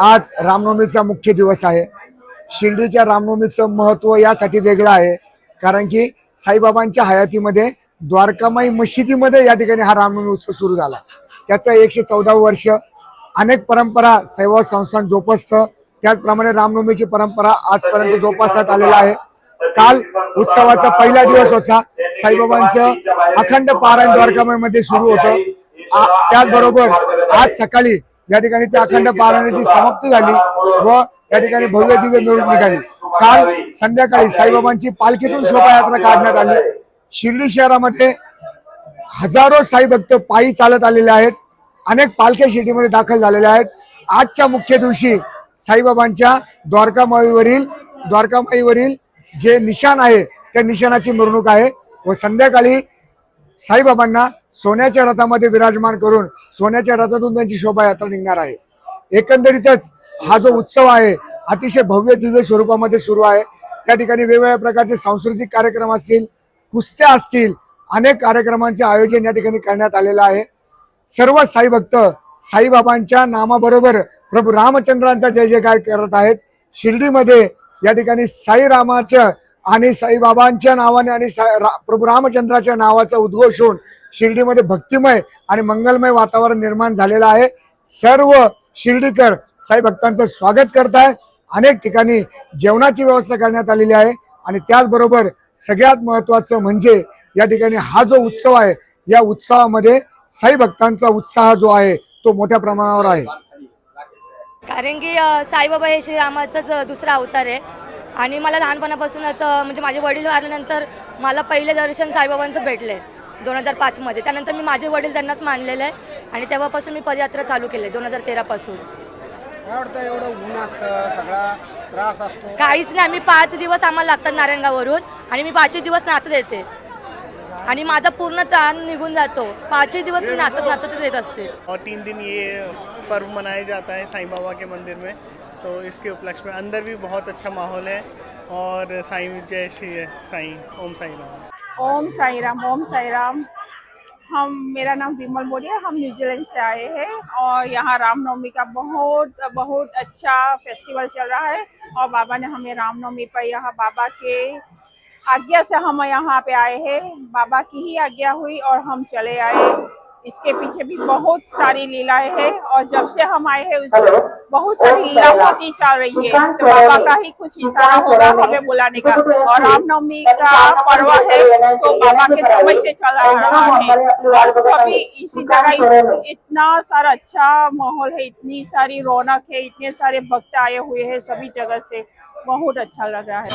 आज रामनवमीचा मुख्य दिवस आहे. शिर्डीच्या रामनवमीचं महत्त्व यासाठी वेगळं आहे. कारण की साईबाबांच्या हयातीमध्ये द्वारकामाई मशिदीमध्ये या ठिकाणी हा रामनवमी उत्सव सुरू झाला. त्याचं एकशे चौदावं वर्ष अनेक परंपरा सैवा संस्थान जोपासतं. त्याचप्रमाणे रामनवमीची परंपरा आजपर्यंत जोपासण्यात आलेला आहे. काल उत्सवाचा पहिला दिवस होता. साईबाबांचं अखंड पारायण द्वारकामाईमध्ये सुरू होतं. त्याचबरोबर आज सकाळी या ठिकाणी त्या अखंड पारायणाची समाप्ती झाली व या ठिकाणी भव्य दिव्य मिळून निघाली. काल संध्याकाळी साईबाबांची पालखीतून शोभायात्रा काढण्यात आली. शिर्डी शहरामध्ये हजारो साई भक्त पायी चालत आलेले आहेत. अनेक पालख्या शिर्डीमध्ये दाखल झालेल्या आहेत. आजच्या मुख्य दिवशी साईबाबांच्या द्वारकामाईवरील द्वारकामाईवरील जे निशाण आहे त्या निशाणाची मिरवणूक आहे व संध्याकाळी साईबाबांना सोन्याच्या रथामध्ये विराजमान करून सोन्याच्या रथातून त्यांची शोभायात्रा निघणार आहे. एकंदरीतच हा जो उत्सव आहे अतिशय भव्य दिव्य स्वरूपामध्ये सुरू आहे. त्या ठिकाणी वेगवेगळ्या प्रकारचे सांस्कृतिक कार्यक्रम असतील कुस्त्या असतील अनेक कार्यक्रमांचे आयोजन या ठिकाणी करण्यात आलेलं आहे. सर्व साई भक्त साईबाबांच्या नामाबरोबर प्रभू रामचंद्रांचा जय जयकार करत आहेत. शिर्डीमध्ये या ठिकाणी साईरामाच्या आणि साईबाबांच्या नावाने आणि रा- प्रभू रामचंद्राच्या नावाचा उद्घोष होऊन शिर्डीमध्ये भक्तिमय आणि मंगलमय वातावरण निर्माण झालेलं आहे. सर्व शिर्डीकर साई भक्तांचं स्वागत करताय. अनेक ठिकाणी जेवणाची व्यवस्था करण्यात आलेली आहे आणि त्याचबरोबर सगळ्यात महत्वाचं म्हणजे या ठिकाणी हा जो उत्सव आहे या उत्सवामध्ये साई भक्तांचा उत्साह जो आहे तो मोठ्या प्रमाणावर आहे. कारण की साईबाबा हे श्रीरामाचाच दुसरा अवतार आहे. आणि मला लहानपणापासूनच म्हणजे माझे वडील वारल्यानंतर मला पहिले दर्शन साईबाबांचं भेटले दोन हजार पाचमध्ये. त्यानंतर मी माझे वडील त्यांनाच मानलेले आहे आणि तेव्हापासून मी पदयात्रा चालू केली दोन हजार तेरापासून. काय वाटतं एवढं ऊन असतं सगळा त्रास असतो? काहीच नाही आम्ही पाच दिवस आम्हाला लागतात नारायणगाववरून आणि मी पाचही दिवस नाचत येते. आणि माझा पूर्ण ताण निघून जातो. पाचही दिवस मी नाचत नाचतच येत असते. और तीन दिन ये पर्व मनाया जाता है साईं बाबा के मंदिर में. तो इसके उपलक्ष्य में अंदर भी बहुत अच्छा माहौल है और साईं, जय श्री साईं, ओम साई राम। ओम साई राम, ओम साई राम। हम, मेरा नाम विमल बोरिया हम न्यूजीलैंड से आए हैं और यहाँ रामनवमी का बहुत बहुत अच्छा फेस्टिवल चल रहा है और बाबा ने हमें रामनवमी पर यहाँ बाबा के आज्ञा से हम यहाँ पे आए हैं। बाबा की ही आज्ञा हुई और हम चले आए। इसके पीछे भी बहुत सारी लीलाएँ हैं और जब से हम आए हैं उस बहुत सारी लीला होती चल रही है। तो बाबा का ही कुछ इशारा होगा हमें बुलाने का। और रामनवमी का पर्व है तो बाबा के समय से चला रहा है। और सभी इसी जगह इस, इतना सारा अच्छा माहौल है इतनी सारी रौनक है इतने सारे भक्त आए हुए हैं सभी जगह से। बहुत अच्छा लग रहा है।